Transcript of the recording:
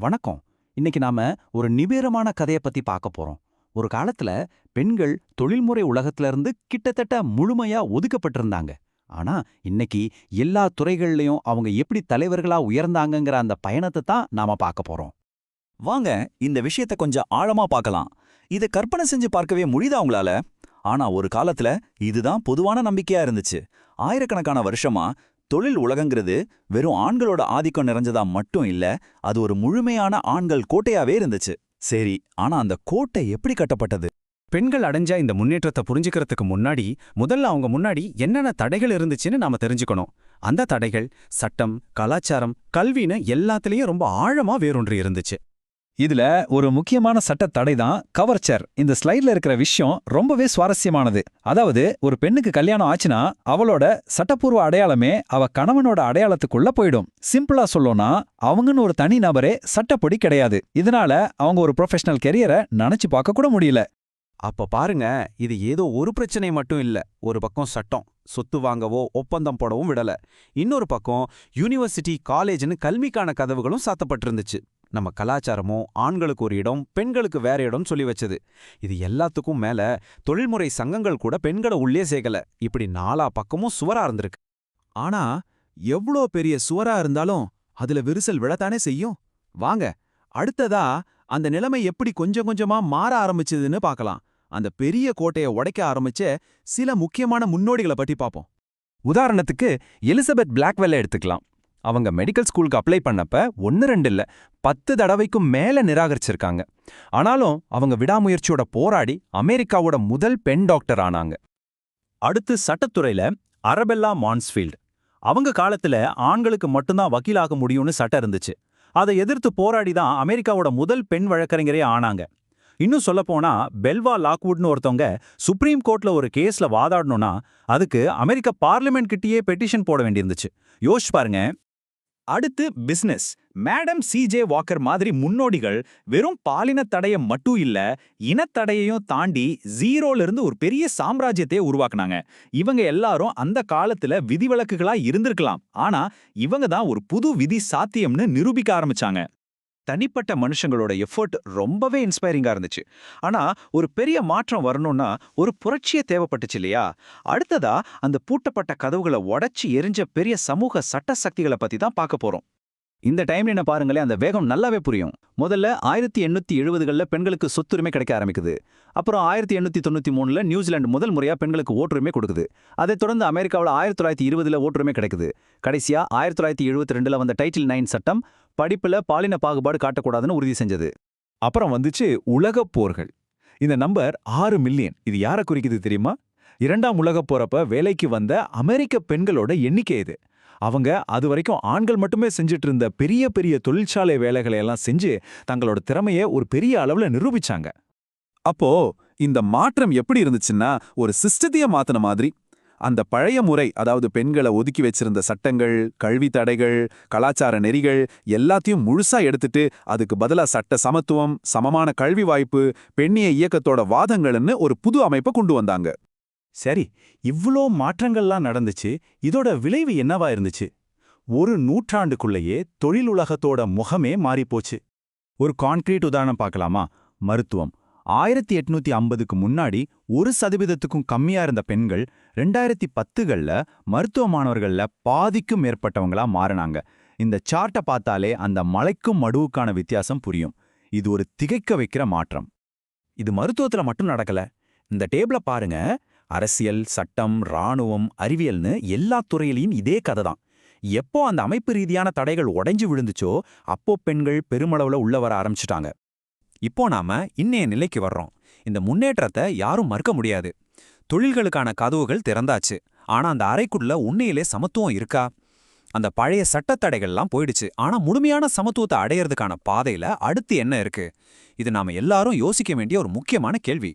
வணக்கம். இன்னைக்கு நாம ஒரு நிபேரமான கதையை பத்தி பார்க்க போறோம். ஒரு காலத்துல பெண்கள் தொழில்முறை உலகத்துல இருந்து கிட்டத்தட்ட முழுமையா ஒதுக்கப்பட்டிருந்தாங்க. ஆனா இன்னைக்கு எல்லா துறைகள்லயும் அவங்க எப்படி தலைவர்களா உயர்ந்தாங்கங்கிற அந்த பயணத்தை தான் நாம பார்க்க போறோம். வாங்க இந்த விஷயத்த கொஞ்சம் ஆழமா பார்க்கலாம். இத கற்பனை செஞ்சு பார்க்கவே முடியுதா உங்களால? ஆனா ஒரு காலத்துல இதுதான் பொதுவான நம்பிக்கையா இருந்துச்சு. ஆயிரக்கணக்கான வருஷமா தொழில் உலகங்கிறது வெறும் ஆண்களோட ஆதிக்கம் நிறைஞ்சதா மட்டும் இல்ல அது ஒரு முழுமையான ஆண்கள் கோட்டையாவே இருந்துச்சு. சரி ஆனா அந்த கோட்டை எப்படி கட்டப்பட்டது? பெண்கள் அடைஞ்ச இந்த முன்னேற்றத்தை புரிஞ்சுக்கிறதுக்கு முன்னாடி முதல்ல அவங்க முன்னாடி என்னென்ன தடைகள் இருந்துச்சுன்னு நாம தெரிஞ்சுக்கணும். அந்த தடைகள் சட்டம் கலாச்சாரம் கல்வின்னு எல்லாத்துலேயும் ரொம்ப ஆழமா வேரூன்றி இருந்துச்சு. இதுல ஒரு முக்கியமான சட்ட தடை தான் கவர்ச்சர். இந்த ஸ்லைட்ல இருக்கிற விஷயம் ரொம்பவே சுவாரஸ்யமானது. அதாவது ஒரு பெண்ணுக்கு கல்யாணம் ஆச்சுன்னா அவளோட சட்டப்பூர்வ அடையாளமே அவ கணவனோட அடையாளத்துக்குள்ள போயிடும். சிம்பிளா சொல்லணும்னா அவங்கன்னு ஒரு தனி நபரே சட்டப்படி கிடையாது. இதனால அவங்க ஒரு ப்ரொஃபஷனல் கெரியரை நினைச்சு பார்க்க கூட முடியல. அப்ப பாருங்க இது ஏதோ ஒரு பிரச்சனை மட்டும் இல்ல. ஒரு பக்கம் சட்டம் சொத்து வாங்கவோ ஒப்பந்தம் போடவும் விடல. இன்னொரு பக்கம் யூனிவர்சிட்டி காலேஜ்னு கல்விக்கான கதவுகளும் சாத்தப்பட்டிருந்துச்சு. நம்ம கலாச்சாரமோ ஆண்களுக்கு ஒரு இடம் பெண்களுக்கு வேற இடம் சொல்லி வச்சது. இது எல்லாத்துக்கும் மேல தொழில்முறை சங்கங்கள் கூட பெண்களை உள்ளே சேர்க்கல. இப்படி நாலா பக்கமும் சுவரா இருந்திருக்கு. ஆனா எவ்ளோ பெரிய சுவரா இருந்தாலும் அதுல விரிசல் விழத்தானே செய்யும்? வாங்க அடுத்ததா அந்த நிலைமை எப்படி கொஞ்சம் கொஞ்சமா மாற ஆரம்பிச்சதுன்னு பார்க்கலாம். அந்த பெரிய கோட்டைய உடைக்க ஆரம்பிச்ச சில முக்கியமான முன்னோடிகளை பற்றி பார்ப்போம். உதாரணத்துக்கு எலிசபெத் பிளாக்வெல்ல எடுத்துக்கலாம். அவங்க மெடிக்கல் ஸ்கூலுக்கு அப்ளை பண்ணப்ப ஒன்னு ரெண்டு இல்ல பத்து தடவைக்கும் மேல நிராகரிச்சிருக்காங்க. ஆனாலும் அவங்க விடாமுயற்சியோட போராடி அமெரிக்காவோட முதல் பெண் டாக்டர் ஆனாங்க. அடுத்து சட்டத்துறையில அரபெல்லா மான்ஸ்ஃபீல்ட். அவங்க காலத்துல ஆண்களுக்கு மட்டும்தான் வக்கீலாக முடியும்னு சட்டம் இருந்துச்சு. அதை எதிர்த்து போராடி தான் அமெரிக்காவோட முதல் பெண் வழக்கறிஞரே ஆனாங்க. இன்னும் சொல்லப்போனா பெல்வா லாக்வுட்னு ஒருத்தவங்க சுப்ரீம் கோர்ட்ல ஒரு கேஸ்ல வாதாடணும்னா அதுக்கு அமெரிக்க பார்லிமெண்ட் கிட்டயே பெட்டிஷன் போட வேண்டியிருந்துச்சு. யோசிச்சு பாருங்க. அடுத்து பிசினஸ் மேடம் சிஜே வாக்கர் மாதிரி முன்னோடிகள் வெறும் பாலின தடையை மட்டும் இல்ல இனத்தடையையும் தாண்டி ஜீரோல இருந்து ஒரு பெரிய சாம்ராஜ்யத்தையே உருவாக்குனாங்க. இவங்க எல்லாரும் அந்த காலத்துல விதிவிலக்குகளா இருந்திருக்கலாம். ஆனா இவங்க தான் ஒரு புது விதி சாத்தியம்னு நிரூபிக்க ஆரம்பிச்சாங்க. தனிப்பட்ட மனுஷங்களோட எஃபர்ட் ரொம்பவே இன்ஸ்பைரிங்கா இருந்துச்சு. ஆனா ஒரு பெரிய மாற்றம் வரணும்னா ஒரு புரட்சியே தேவைப்பட்டுச்சு இல்லையா? அடுத்ததா அந்த பூட்டப்பட்ட கதவுகளை உடைச்சு எரிஞ்ச பெரிய சமூக சட்ட சக்திகளை பத்தி தான் பார்க்க போகிறோம் இந்த டைம்ல என்ன பாருங்களேன் அந்த வேகம் நல்லாவே புரியும். முதல்ல ஆயிரத்தி எண்ணூத்தி எழுபதுகளில் பெண்களுக்கு சொத்துரிமை கிடைக்க ஆரம்பிக்குது. அப்புறம் ஆயிரத்தி எண்ணூத்தி தொண்ணூத்தி மூணுல நியூசிலாந்து முதல் முறையா பெண்களுக்கு ஓட்டுரிமை கொடுக்குது. அதைத் தொடர்ந்து அமெரிக்காவில் ஆயிரத்தி தொள்ளாயிரத்தி இருபதுல ஓட்டுரிமை கிடைக்குது. கடைசியா ஆயிரத்தி தொள்ளாயிரத்தி எழுபத்தி ரெண்டுல வந்த டைட்டில் நைன் சட்டம் படிப்புல பாலின பாகுபாடு காட்டக்கூடாதுன்னு உறுதி செஞ்சது. அப்புறம் வந்துச்சு உலகப் போர்கள். இந்த நம்பர் ஆறு மில்லியன். இது யாரை குறிக்குது தெரியுமா? இரண்டாம் உலகப் போறப்ப வேலைக்கு வந்த அமெரிக்க பெண்களோட எண்ணிக்கை இது. அவங்க அது வரைக்கும் ஆண்கள் மட்டுமே செஞ்சுட்டு இருந்த பெரிய பெரிய தொழிற்சாலை வேலைகளை எல்லாம் செஞ்சு தங்களோட திறமையை ஒரு பெரிய அளவுல நிரூபிச்சாங்க. அப்போ இந்த மாற்றம் எப்படி இருந்துச்சுன்னா ஒரு சிஸ்டத்தையே மாத்தின மாதிரி. அந்த பழைய முறை அதாவது பெண்களை ஒதுக்கி வச்சிருந்த சட்டங்கள் கல்வி தடைகள் கலாச்சார நெறிகள் எல்லாத்தையும் முழுசா எடுத்துட்டு அதுக்கு பதிலா சட்ட சமத்துவம் சமமான கல்வி வாய்ப்பு பெண்ணிய இயக்கத்தோட வாதங்கள்னு ஒரு புது அமைப்பை கொண்டு வந்தாங்க. சரி இவ்ளோ மாற்றங்கள்லாம் நடந்துச்சு இதோட விளைவு என்னவா இருந்துச்சு? ஒரு நூற்றாண்டுக்குள்ளேயே தொழில் உலகத்தோட முகமே மாறிப்போச்சு. ஒரு கான்கிரீட் உதாரணம் பார்க்கலாமா? மருத்துவம். ஆயிரத்தி எட்நூத்தி ஐம்பதுக்கு முன்னாடி ஒரு சதவீதத்துக்கும் கம்மியா இருந்த பெண்கள் ரெண்டாயிரத்தி பத்துகள்ல மருத்துவ மாணவர்கள்ல பாதிக்கும் மேற்பட்டவங்களா மாறினாங்க. இந்த சார்ட்டை பார்த்தாலே அந்த மலைக்கும் மடுவுக்கான வித்தியாசம் புரியும். இது ஒரு திகைக்க வைக்கிற மாற்றம். இது மருத்துவத்துல மட்டும் நடக்கல. இந்த டேபிள பாருங்க. அரசியல் சட்டம் ராணுவம் அறிவியல்னு எல்லா துறையிலையும் இதே கதை தான். எப்போ அந்த அமைப்பு ரீதியான தடைகள் உடைஞ்சு விழுந்துச்சோ அப்போ பெண்கள் பெருமளவுல உள்ள வர ஆரம்பிச்சிட்டாங்க. இப்போ நாம இன்னைய நிலைக்கு வர்றோம். இந்த முன்னேற்றத்தை யாரும் மறுக்க முடியாது. தொழில்களுக்கான கதவுகள் திறந்தாச்சு. ஆனா அந்த அறைக்குள்ள உண்மையிலே சமத்துவம் இருக்கா? அந்த பழைய சட்டத்தடைகள்லாம் போயிடுச்சு. ஆனா முழுமையான சமத்துவத்தை அடையறதுக்கான பாதையில அடுத்து என்ன இருக்கு? இது நாம எல்லாரும் யோசிக்க வேண்டிய ஒரு முக்கியமான கேள்வி.